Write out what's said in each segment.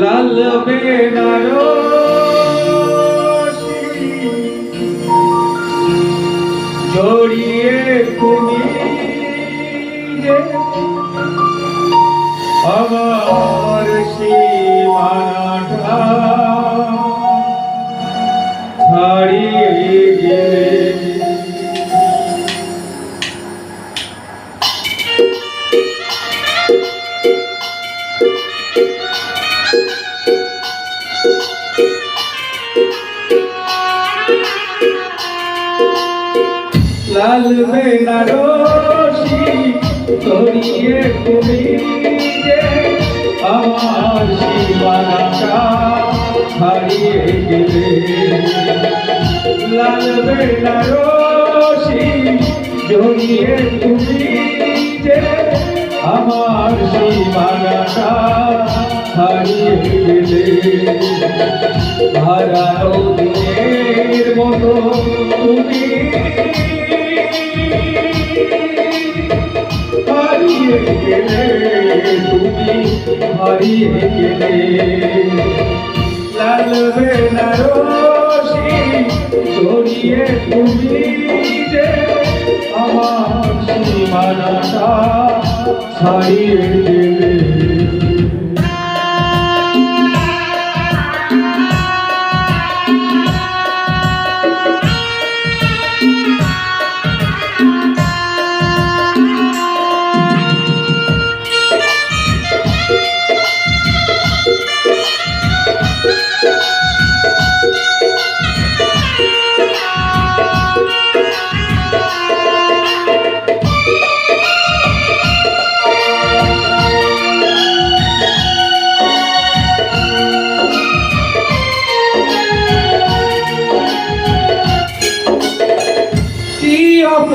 লাল বেনারসি। জড়িয়ে তুমি আমার সীমানাটা ছাড়িয়ে গেলে লাল বেনারসি তরিয়ে তুমি আমার সীমানাটা হারিয়ে গেলে। লাল বেনারসি জড়িয়ে তুমি যে আমার সীমানাটা হারিয়ে গেলে। হারানো দিনের মতো তুমি গেলে তুমি হারিয়ে গেলে লাল আমার সীমানাটা ছাড়িয়ে গেলে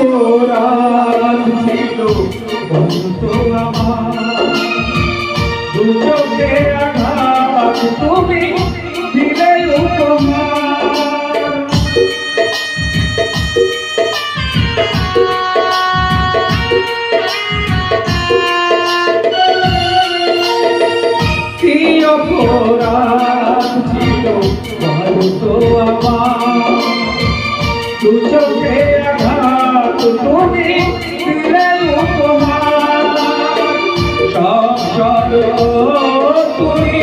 অপরাধ ছিল বলতো আমার। দু আঘাত তুমি দিলে উপমার কি অপরাধ ছিল বলতো আমার। দু আঘাত তুমি দিলে সব তুমি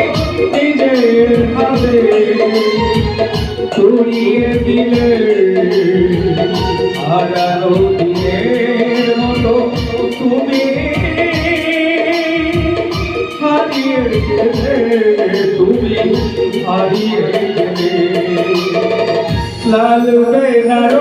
নিজের হাতে ছড়িয়ে দিলে হারানো দিনের মতো তুমি হারিয়ে গেলে, তুমি হারিয়ে গেলে। লাল বেনারসি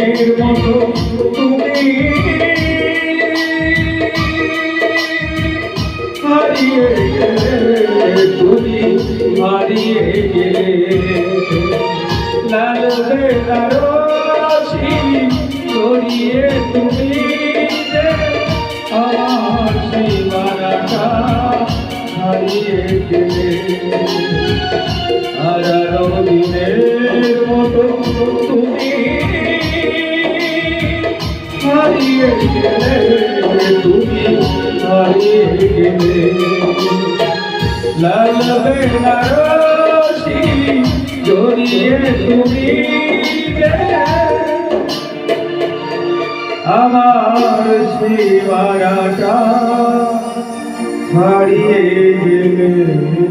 হাজারো দিনের মতো তুমি হারিয়ে গেলে তুমি হারিয়ে গেলে। লাল বেনারসি জড়িয়ে তুমি আমার সীমানাটা হারিয়ে গেলে